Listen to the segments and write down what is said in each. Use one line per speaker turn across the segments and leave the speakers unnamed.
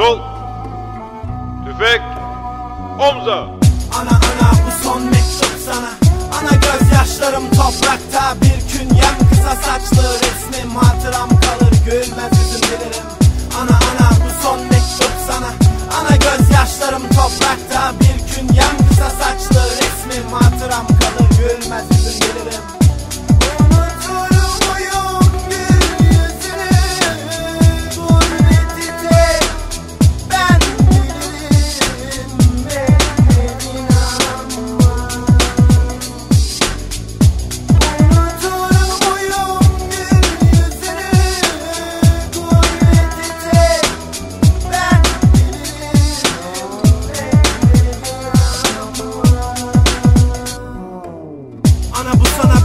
Ol. Tüfek. Omza.
Ana ana bu son mektup sana Ana gözyaşlarım toprakta Bir künyem kısa saçlı resmim Hatıram kalır gülmez yüzüm bilirim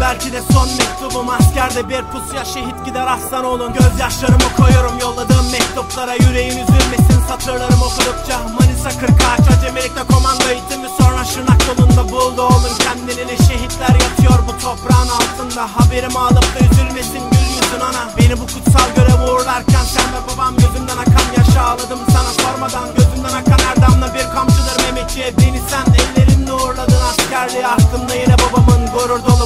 belki de son mektubum Askerde bir pusuya şehit gider aslan olun. Gözyaşlarımı koyuyorum yolladığım mektuplara Yüreğin üzülmesin. Satırlarım okudukça Manisa 40 ağaç acemilikte komando eğitimi Sonra Şırnak yolunda buldu oğlum. Kendini şehitler yatıyor bu toprağın altında. Haberimi alıp da üzülmesin gül yüzün ana. Beni bu kutsal göreve uğurlarken sen ve babam Gözümden akan yaşı ağladım sana. Sormadan Gözümden akan her damla bir kamçıdır Mehmetçiğe Beni sen. Ellerinle uğurladın askerliğe Aklımda yine babamın gurur dolu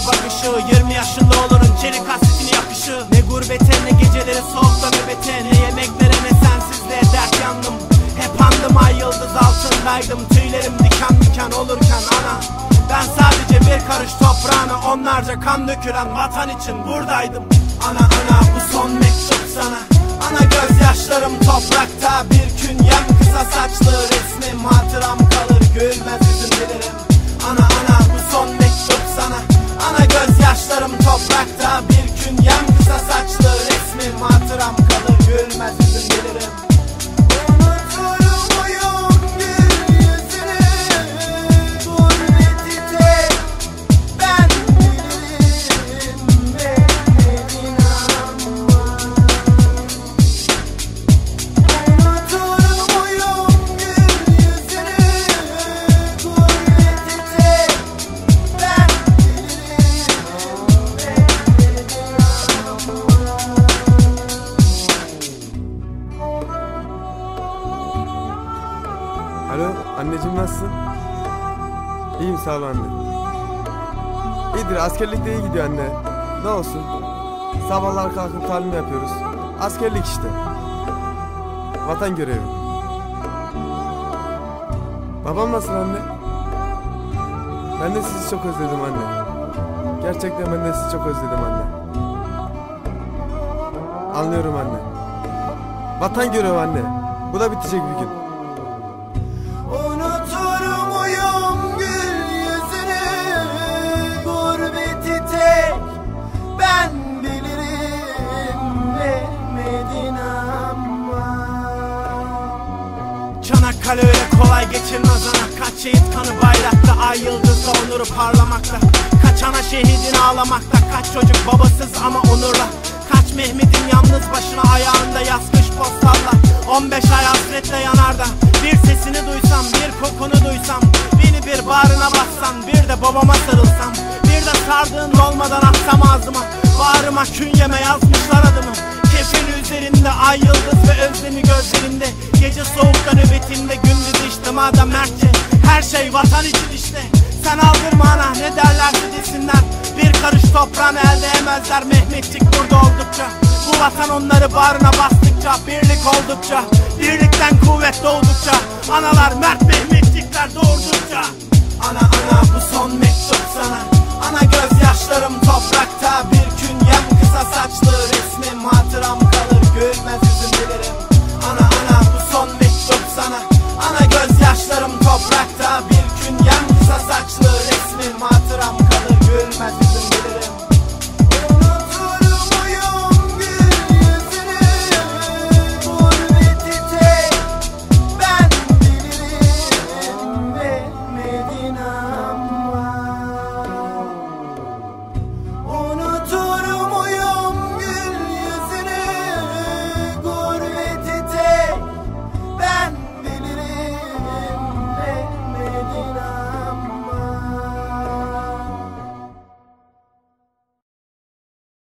bakışı 20 yaşında olurun çelik hasretini yakışı. Ne gurbete ne geceleri soğukta nöbete. Ne yemeklere ne sensizliğe dert yandım. Hep andım ay yıldız altındaydım. Tüylerim diken diken olurken ana. Ben sadece bir karış toprağına Onlarca kan dökülen vatan için buradaydım. Ana ana bu son mektup sana. Ana gözyaşlarım toprakta. Bir künyem kısa saçlı resmim toprakta Bir künyem kısa saçlı
İyiyim sağ ol anne. İyidir askerlikte iyi gidiyor anne. Ne olsun? Sabahlar kalkıp talim yapıyoruz. Askerlik işte. Vatan görevi. Babam nasıl anne? Ben de sizi çok özledim anne. Gerçekten ben de sizi çok özledim anne. Anlıyorum anne. Vatan görevi anne. Bu da bitecek bir gün.
Öyle kolay geçilmez ana Kaç şehit kanı bayrakta Ay yıldızla onuru parlamakta. Kaç ana şehidin ağlamakta Kaç çocuk babasız ama onurla. Kaç Mehmet'in yalnız başına ayağında yazmış postalla. 15 ay hasretle yanarda. Bir sesini duysam bir kokunu duysam. Beni bir bağrına bassan Bir de babama sarılsam. Bir de sardığın olmadan atsam ağzıma. Bağrıma künyeme yazmışlar adımı Kefeni üzerinde ay yıldız ve özlemi gözlerinde. Gece soğukta nöbetinde gündüz işte madem mertçe. Her şey vatan için işte. Sen aldırma ana ne derlerse desinler. Bir karış toprağını elde emezler. Mehmetçik burada oldukça. Bu vatan onları bağrına bastıkça Birlik oldukça. Birlikten kuvvet doğdukça. Analar mert Mehmetçikler doğurdukça. Ana ana bu son mektup sana. Ana gözyaşlarım toprakta